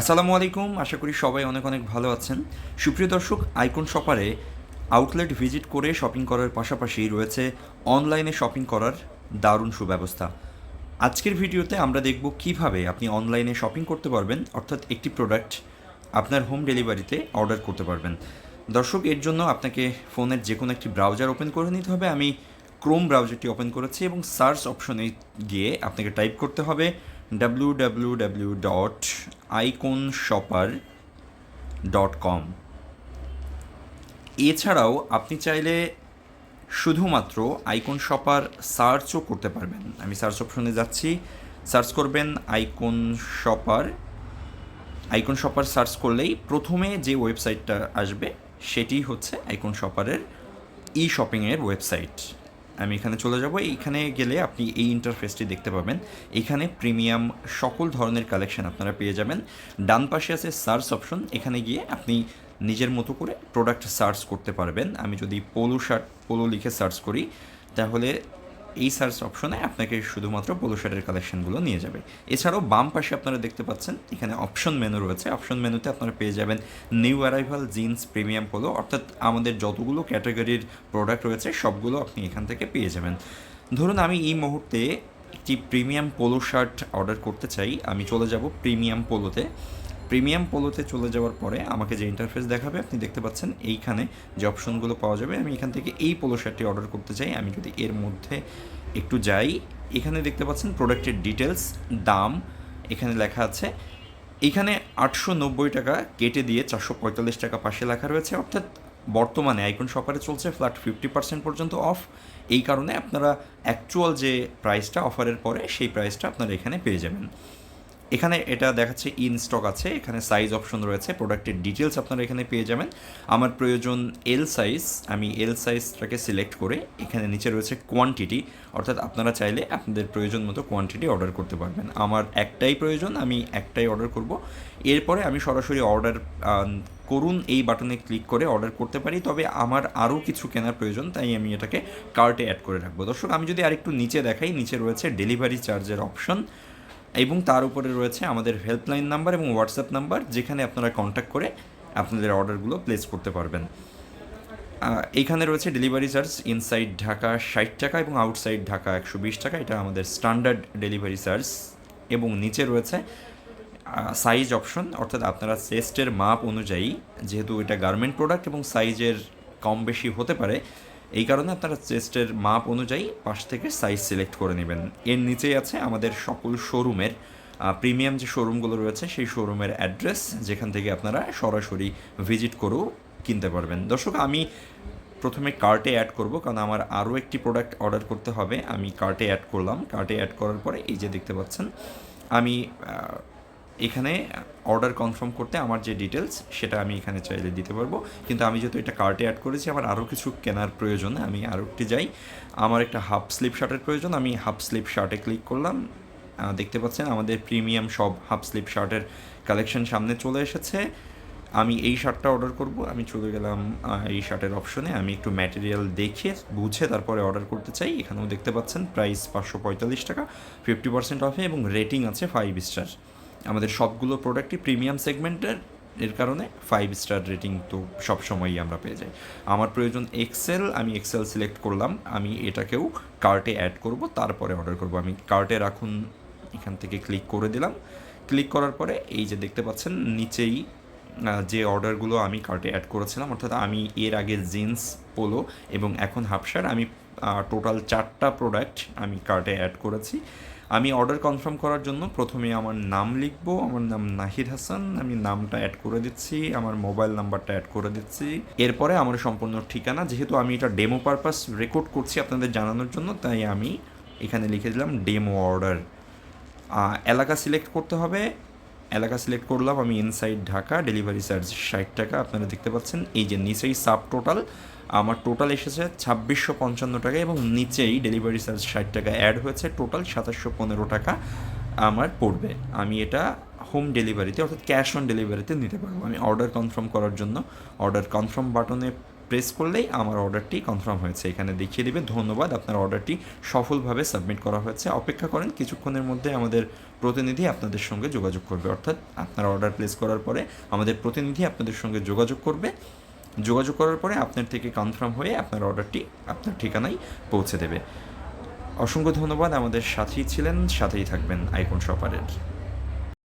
আসসালামু আলাইকুম, আশা করি সবাই অনেক অনেক ভালো আছেন। সুপ্রিয় দর্শক, আইকন শপারে আউটলেট ভিজিট করে শপিং করার পাশাপাশি রয়েছে অনলাইনে শপিং করার দারুণ সুব্যবস্থা। আজকের ভিডিওতে আমরা দেখব কীভাবে আপনি অনলাইনে শপিং করতে পারবেন, অর্থাৎ একটি প্রোডাক্ট আপনার হোম ডেলিভারিতে অর্ডার করতে পারবেন। দর্শক, এর জন্য আপনাকে ফোনের যে কোনো একটি ব্রাউজার ওপেন করে নিতে হবে। আমি ক্রোম ব্রাউজারটি ওপেন করেছি এবং সার্চ অপশনে গিয়ে আপনাকে টাইপ করতে হবে W W W dot icon shopper dot com. এছাড়াও আপনি চাইলে শুধুমাত্র আইকন শপার সার্চও করতে পারবেন। আমি সার্চ অপশনে যাচ্ছি, সার্চ করবেন icon shopper icon shopper search করলেই প্রথমে যে ওয়েবসাইটটা আসবে, সেটি হচ্ছে আইকন শপারের ই শপিংয়ের ওয়েবসাইট। আমি এখানে চলে যাব। এইখানে গেলে আপনি এই ইন্টারফেসটি দেখতে পাবেন। এখানে প্রিমিয়াম সকল ধরনের কালেকশন আপনারা পেয়ে যাবেন। ডান পাশে আছে সার্চ অপশন এখানে গিয়ে আপনি নিজের মতো করে প্রোডাক্ট সার্চ করতে পারবেন। আমি যদি পোলো শার্ট পোলো লিখে সার্চ করি, তাহলে এই সার্চ অপশনে আপনাকে শুধুমাত্র পোলো শার্টের কালেকশনগুলো নিয়ে যাবে। এছাড়াও বাম পাশে আপনারা দেখতে পাচ্ছেন, এখানে অপশন মেনু রয়েছে। অপশন মেনুতে আপনারা পেয়ে যাবেন new arrival jeans premium polo অর্থাৎ আমাদের যতগুলো ক্যাটাগরির প্রোডাক্ট রয়েছে, সবগুলো আপনি এখান থেকে পেয়ে যাবেন। ধরুন আমি এই মুহূর্তে একটি প্রিমিয়াম পোলো শার্ট অর্ডার করতে চাই, আমি চলে যাব প্রিমিয়াম পোলোতে প্রিমিয়াম পোলোতে চলে যাওয়ার পরে আমাকে যে ইন্টারফেস দেখাবে, আপনি দেখতে পাচ্ছেন এইখানে যে অপশনগুলো পাওয়া যাবে। আমি এখান থেকে এই পোলো শার্টটি অর্ডার করতে চাই। আমি যদি এর মধ্যে একটু যাই, এখানে দেখতে পাচ্ছেন প্রোডাক্টের ডিটেলস দাম, এখানে লেখা আছে, এখানে আটশো নব্বই টাকা কেটে দিয়ে চারশো পঁয়তাল্লিশ টাকা পাশে লেখা রয়েছে। অর্থাৎ বর্তমানে আইকন শপারে চলছে ফ্ল্যাট ফিফটি পার্সেন্ট পর্যন্ত অফ এই কারণে আপনারা অ্যাকচুয়াল যে প্রাইসটা অফারের পরে, সেই প্রাইসটা আপনারা এখানে পেয়ে যাবেন। এখানে এটা দেখাচ্ছে ইন স্টক আছে, এখানে সাইজ অপশন রয়েছে প্রোডাক্টের ডিটেলস আপনারা এখানে পেয়ে যাবেন। আমার প্রয়োজন এল সাইজ আমি এল সাইজটাকে সিলেক্ট করে এখানে নিচে রয়েছে কোয়ান্টিটি অর্থাৎ আপনারা চাইলে আপনাদের প্রয়োজন মতো কোয়ান্টিটি অর্ডার করতে পারবেন। আমার একটাই প্রয়োজন, আমি একটাই অর্ডার করব। এরপরে আমি সরাসরি অর্ডার করুন এই বাটনে ক্লিক করে অর্ডার করতে পারি, তবে আমার আরও কিছু কেনার প্রয়োজন, তাই আমি এটাকে কার্টে অ্যাড করে রাখব। দর্শক, আমি যদি আরেকটু নিচে দেখাই, নিচে রয়েছে ডেলিভারি চার্জের অপশন এবং তার উপরে রয়েছে আমাদের হেল্পলাইন নাম্বার এবং হোয়াটসঅ্যাপ নাম্বার যেখানে আপনারা কন্ট্যাক্ট করে আপনাদের অর্ডারগুলো প্লেস করতে পারবেন। এইখানে রয়েছে ডেলিভারি চার্জ ইনসাইড ঢাকা ষাট টাকা এবং আউটসাইড ঢাকা একশো বিশ টাকা। এটা আমাদের স্ট্যান্ডার্ড ডেলিভারি চার্জ এবং নিচে রয়েছে সাইজ অপশন অর্থাৎ আপনারা চেস্টের মাপ অনুযায়ী, যেহেতু এটা গার্মেন্ট প্রোডাক্ট এবং সাইজের কম বেশি হতে পারে এই কারণে আপনারা চেস্টের মাপ অনুযায়ী পাশ থেকে সাইজ সিলেক্ট করে নেবেন। এর নিচেই আছে আমাদের সকল শোরুমের প্রিমিয়াম যে শোরুমগুলো রয়েছে, সেই শোরুমের অ্যাড্রেস যেখান থেকে আপনারা সরাসরি ভিজিট করেও কিনতে পারবেন। দর্শক, আমি প্রথমে কার্টে অ্যাড করব, কারণ আমার আরও একটি প্রোডাক্ট অর্ডার করতে হবে। আমি কার্টে অ্যাড করলাম। কার্টে অ্যাড করার পরে এই যে দেখতে পাচ্ছেন, আমি এখানে অর্ডার কনফার্ম করতে আমার যে ডিটেলস সেটা আমি এখানে চাইলে দিতে পারব। কিন্তু আমি যেহেতু এটা কার্টে অ্যাড করেছি, আমার আরও কিছু কেনার প্রয়োজন আমি আরও একটি যাই। আমার একটা হাফ স্লিপ শার্টের প্রয়োজন, আমি হাফ স্লিপ শার্টে ক্লিক করলাম। দেখতে পাচ্ছেন আমাদের প্রিমিয়াম সব হাফ স্লিপ শার্টের কালেকশন সামনে চলে এসেছে। আমি এই শার্টটা অর্ডার করব। আমি চলে গেলাম এই শার্টের অপশনে আমি একটু ম্যাটেরিয়াল দেখে, বুঝে তারপরে অর্ডার করতে চাই। এখানেও দেখতে পাচ্ছেন প্রাইস পাঁচশো পঁয়তাল্লিশ টাকা ফিফটি পার্সেন্ট অফে এবং রেটিং আছে ফাইভ স্টার আমাদের সবগুলো প্রোডাক্টই প্রিমিয়াম সেগমেন্টের এর কারণে ফাইভ স্টার রেটিং তো সবসময়ই আমরা পেয়ে যাই। আমার প্রয়োজন এক্সেল আমি এক্সেল সিলেক্ট করলাম, আমি এটাকেও কার্টে অ্যাড করব, তারপরে অর্ডার করব। আমি কার্টে রাখুন, এখান থেকে ক্লিক করে দিলাম। ক্লিক করার পরে এই যে দেখতে পাচ্ছেন, নিচেই যে অর্ডারগুলো আমি কার্টে অ্যাড করেছিলাম, অর্থাৎ আমি এর আগে জিন্স পোলো এবং এখন হাফশার আমি টোটাল চারটা প্রোডাক্ট আমি কার্টে অ্যাড করেছি। আমি অর্ডার কনফার্ম করার জন্য প্রথমে আমার নাম লিখব, আমার নাম নাহিদ হাসান, আমি নামটা অ্যাড করে দিচ্ছি, আমার মোবাইল নাম্বারটা অ্যাড করে দিচ্ছি। এরপরে আমার সম্পূর্ণ ঠিকানা, যেহেতু আমি এটা ডেমো পারপাস রেকর্ড করছি আপনাদের জানানোর জন্য, তাই আমি এখানে লিখে দিলাম ডেমো অর্ডার এলাকা সিলেক্ট করতে হবে এলাকা সিলেক্ট করলাম, আমি ইনসাইড ঢাকা ডেলিভারি চার্জ ষাট টাকা, আপনারা দেখতে পাচ্ছেন, এই যে নিচেই সাব টোটাল আমার টোটাল এসেছে ছাব্বিশশো পঞ্চান্ন টাকা এবং নিচেই ডেলিভারি চার্জ ষাট টাকা অ্যাড হয়েছে টোটাল সাতাশশো পনেরো টাকা আমার পড়বে। আমি এটা হোম ডেলিভারিতে অর্থাৎ ক্যাশ অন ডেলিভারিতে নিতে পারব। আমি অর্ডার কনফার্ম করার জন্য অর্ডার কনফার্ম বাটনে প্রেস করলেই আমার অর্ডারটি কনফার্ম হয়েছে। এখানে দেখিয়ে দেবে ধন্যবাদ, আপনার অর্ডারটি সফলভাবে সাবমিট করা হয়েছে। অপেক্ষা করেন, কিছুক্ষণের মধ্যে আমাদের প্রতিনিধি আপনাদের সঙ্গে যোগাযোগ করবে। অর্থাৎ আপনার অর্ডার প্লেস করার পরে আমাদের প্রতিনিধি আপনাদের সঙ্গে যোগাযোগ করবে। যোগাযোগ করার পরে আপনার থেকে কনফার্ম হয়ে আপনার অর্ডারটি আপনার ঠিকানায় পৌঁছে দেবে। অসংখ্য ধন্যবাদ। আমাদের সাথেই ছিলেন, সাথেই থাকবেন আইকন শপারের।